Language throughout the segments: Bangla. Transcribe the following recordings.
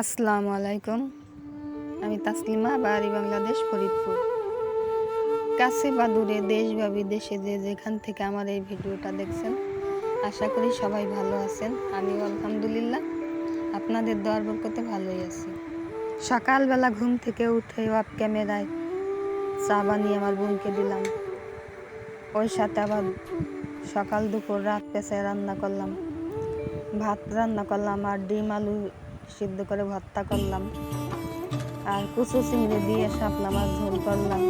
আসসালামু আলাইকুম। আমি তাসলিমা, বাড়ি বাংলাদেশ, ফরিদপুর। কাছে বা দূরে, দেশ বা বিদেশে যে যেখান থেকে আমার এই ভিডিওটা দেখছেন, আশা করি সবাই ভালো আছেন। আমি আলহামদুলিল্লাহ। আপনাদের দোয়ার বরকতে ভালোই আছি। সকালবেলা ঘুম থেকে উঠে অফ ক্যামেরায় চা বানিয়ে আমার বোনকে দিলাম। ওই সাথে আবার সকাল দুপুর রাত পেঁচায় রান্না করলাম। ভাত রান্না করলাম আর ডিম, আলু সিদ্ধ করে ভর্তা করলাম। আর কুচু চিংড়ি দিয়ে শাপলা মাছ ঝোল করলাম।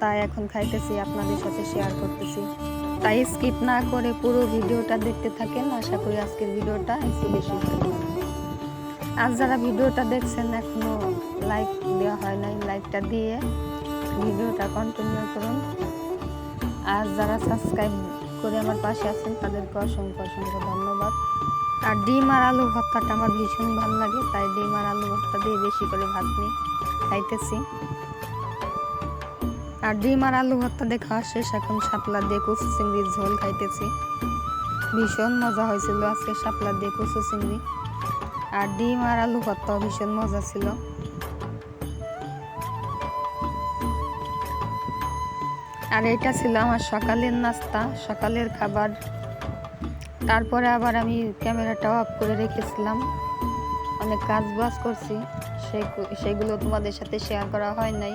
তাই এখন খাইতেছি, আপনাদের সাথে শেয়ার করতেছি। তাই স্কিপ না করে পুরো ভিডিওটা দেখতে থাকেন। আশা করি আজকের ভিডিওটা একটু বেশি আর যারা ভিডিওটা দেখছেন, এখনও লাইক দেওয়া হয় নাই লাইকটা দিয়ে ভিডিওটা কন্টিনিউ করুন। আর যারা সাবস্ক্রাইব করে আমার পাশে আছেন, তাদেরকে অসংখ্য অসংখ্য ধন্যবাদ। আর ডিম আর আলু ভর্তাটা আমার ভীষণ ভালো লাগে, তাই ডিম আর আলু ভর্তা দিয়ে বেশি করে ভাত নিয়ে খাইতেছি। আর ডিম আর আলু ভর্তা দিয়ে খাওয়া শেষ, এখন শাপলা দিয়ে কচু চিংড়ির ঝোল খাইতেছি। ভীষণ মজা হয়েছিল আজকে শাপলা দিয়ে কচু চিংড়ি। আর ডিম আর আলু ভর্তাও ভীষণ মজা ছিল। আর এটা ছিল আমার সকালের নাস্তা, সকালের খাবার। তারপরে আবার আমি ক্যামেরাটা অফ করে রেখেছিলাম। অনেক কাজ বাজ করছি। সেগুলো তোমাদের সাথে শেয়ার করা হয় নাই।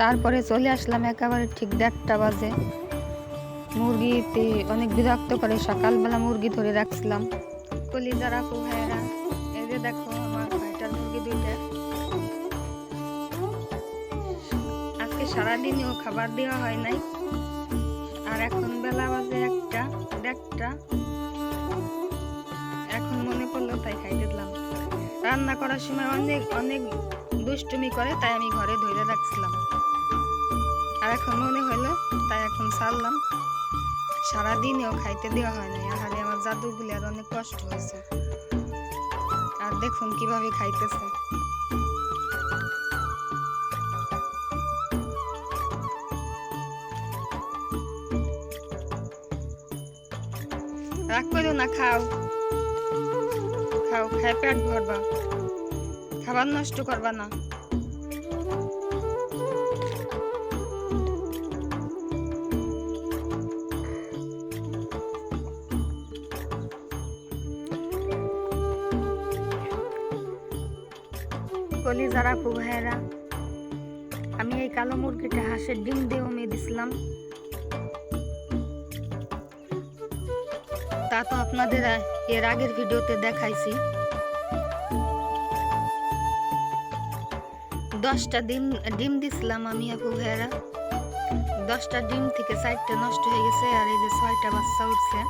তারপরে চলে আসলাম একেবারে ঠিক দেড়টা বাজে। মুরগিতে অনেক বিরক্ত করে। সকালবেলা মুরগি ধরে রাখছিলাম। কলিজারা ভাইয়েরা, এই যে দেখো আমার ভাইটার মুরগি দুইটা। আজকে সারাদিনও খাবার দেওয়া হয় নাই। একটা। এখন মনে পড়ল তাই খাইতে দিলাম। রান্না করার সময় অনেক অনেক দুষ্টুমি করে, তাই আমি ঘরে ধরে রাখছিলাম। আর এখন মনে হলো তাই এখন ছাড়লাম। সারাদিনেও খাইতে দেওয়া হয় নাই। আর আমার জাদুগুলি আর অনেক কষ্ট হয়েছে। আর দেখুন কীভাবে খাইতেছে। রাগ করো না, খাও। খাও, খাই, পেট ভরবা। খাবার নষ্ট করবা না। কলি যারা ভাইয়েরা, আমি এই কালো মুরগিটা হাঁসের ডিম দিয়ে উমিয়ে দিছিলাম। তা তো আপনাদের এর আগের ভিডিওতে দেখাইছি। দশটা ডিম ডিম দিছিলাম আমি, আপু ভাইয়েরা। দশটা ডিম থেকে চারটে নষ্ট হয়ে গেছে, আর এই যে ছয়টা বাচ্চা উঠছে।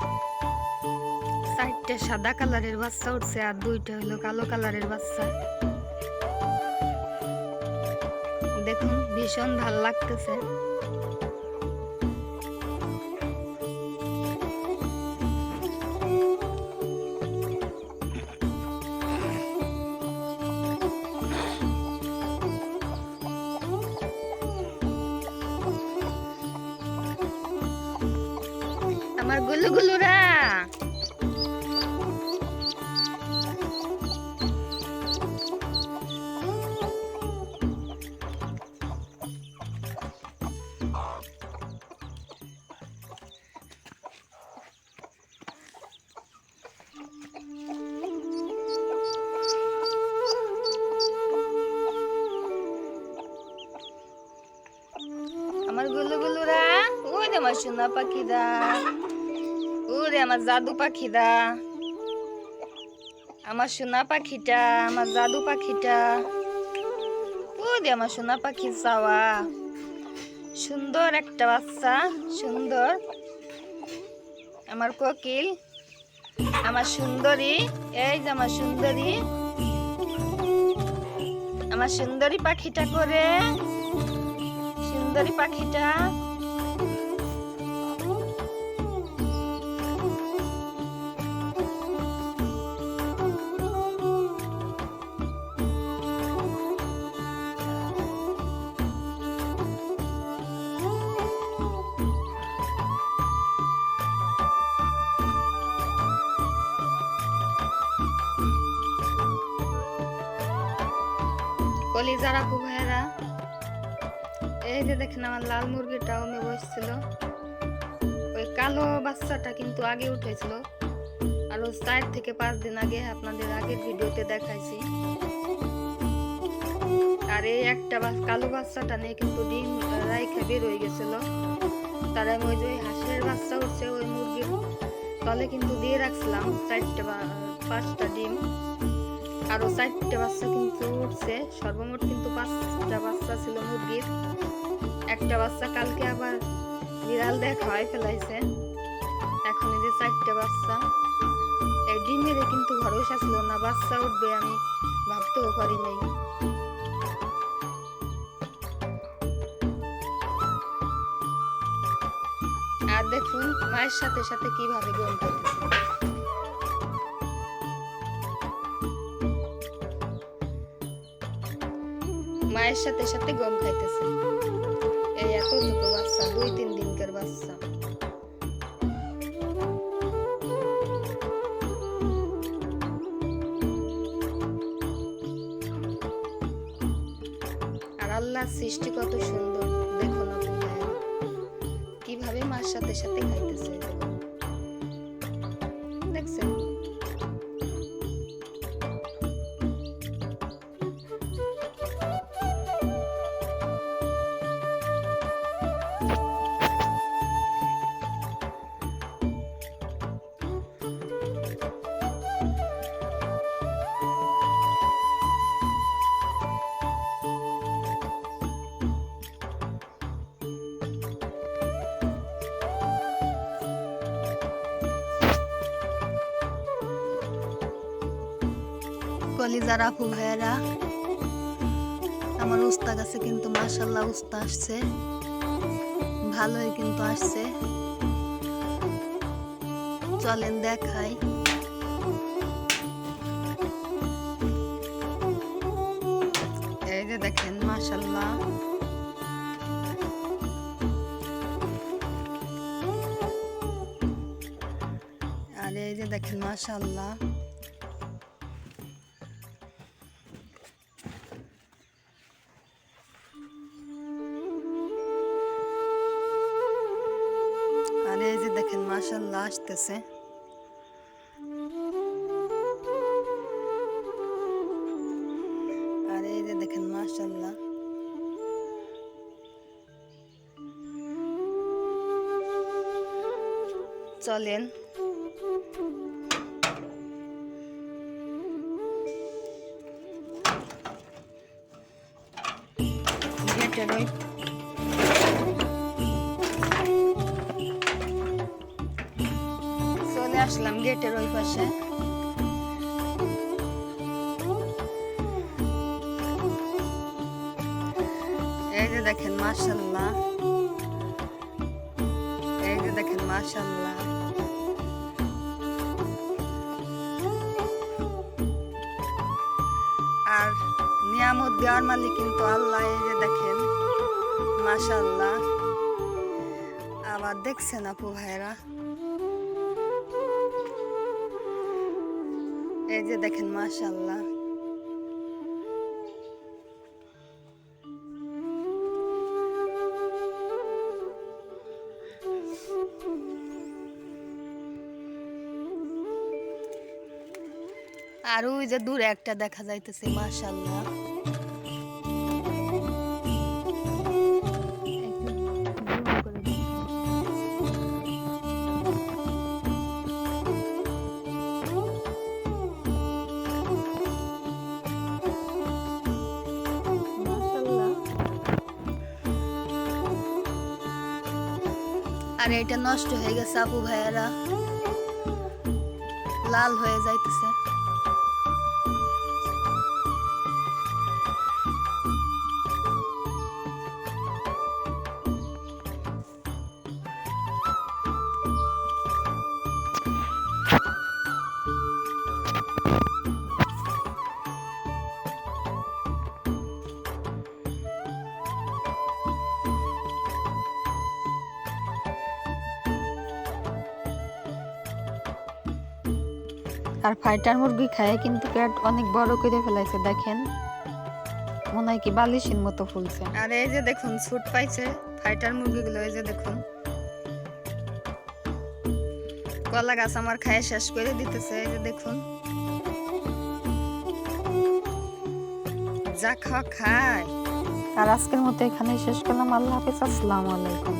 চারটে সাদা কালারের বাচ্চা উঠছে, আর দুইটা হলো কালো কালারের বাচ্চা। দেখুন, ভীষণ ভালো লাগতেছে। আমার গুলু গুলুরা। আমার গুলু গুলুরা ওই আমার সোনা পাখিরা। ওরে আমার জাদু পাখিরা। আমার সোনা পাখিটা, আমার জাদু পাখিটা। ওরে আমার সোনা পাখি চাওয়া। সুন্দর একটা বাচ্চা, সুন্দর। আমার কোকিল, আমার সুন্দরী, এই যে আমার সুন্দরী। আমার সুন্দরী পাখিটা করে। সুন্দরী পাখিটা। কলিজার আপু ভাইয়েরা, এই যে দেখেন আমার লাল মুরগিটা ওমে বসছিল। ওই কালো বাচ্চাটা কিন্তু আগে উঠেছিল। আর চার থেকে পাঁচ দিন আগে আপনাদের আগের ভিডিওতে দেখাইছি। আর এই একটা কালো বাচ্চাটা নিয়ে কিন্তু ডিম রাইখা বের হয়ে গেছিল। তারা ওই যে হাঁসের বাচ্চা উঠছে ওই মুরগির তলে কিন্তু দিয়ে রাখছিলাম চারটে বা পাঁচটা ডিম। আরও চারটে বাচ্চা কিন্তু উঠছে। সর্বমোট কিন্তু পাঁচটা বাচ্চা ছিল মুরগির। একটা বাচ্চা কালকে আবার বিড়াল দিয়ে খাওয়াই ফেলাইছে। এখন এই যে চারটে বাচ্চা। এই ডিমের কিন্তু ভরসা ছিল না, বাচ্চা উঠবে আমি ভাবতেও পারি নাই। আর দেখুন, মায়ের সাথে সাথে কীভাবে গম করতেছে মায়ের সাথে সাথে গম খাইতেছে। এই এতটুকু বাচ্চা, দুই তিন দিনকার বাচ্চা। আর আল্লাহ সৃষ্টি কত সুন্দর, দেখো না কীভাবে মার সাথে সাথে খাইতেছে। কলিজার আপু ভাইয়ারা, আমার উস্তা গাছে কিন্তু মাসাল্লাহ উস্তা আসছে। ভালোই কিন্তু আসছে। চলেন দেখাই। এই যে দেখেন মাসাল্লাহ আর এই যে দেখেন মাসাল্লাহ আসতেছে। আর এই যে দেখেন মাসাল্লাহ চলেন। আসলাম গেটের ওই পাশে। এই যে দেখেন মাশাল্লাহ এই যে দেখেন মাশাল্লাহ আর নিয়ামত দেওয়ার মালিক কিন্তু আল্লাহ এই যে দেখেন মাশাল্লাহ আবার দেখছেন আপু ভাইরা এই যে দেখেন মাশাল্লাহ আর ওই যে দূরে একটা দেখা যাইতেছে মাশাল্লাহ আর এটা নষ্ট হয়ে গেছে আপু ভাইয়ারা লাল হয়ে যাইতেছে আর ফাইটার মুরগি খায় কিন্তু পেট অনেক বড় করে ফেলাইছে দেখেন। মনে হয় কি বালিশের মতো ফুলছে। আর এই যে দেখুন ছুট পাইছে ফাইটার মুরগিগুলো এই যে দেখুন। কলা গাছ আমার খায় শেষ করে দিতেছে এই যে দেখুন। যা খাওয়া খায়। আর আজকের মতো এখানে শেষ করলাম। আল্লাহ হাফিজ আসসালামু আলাইকুম।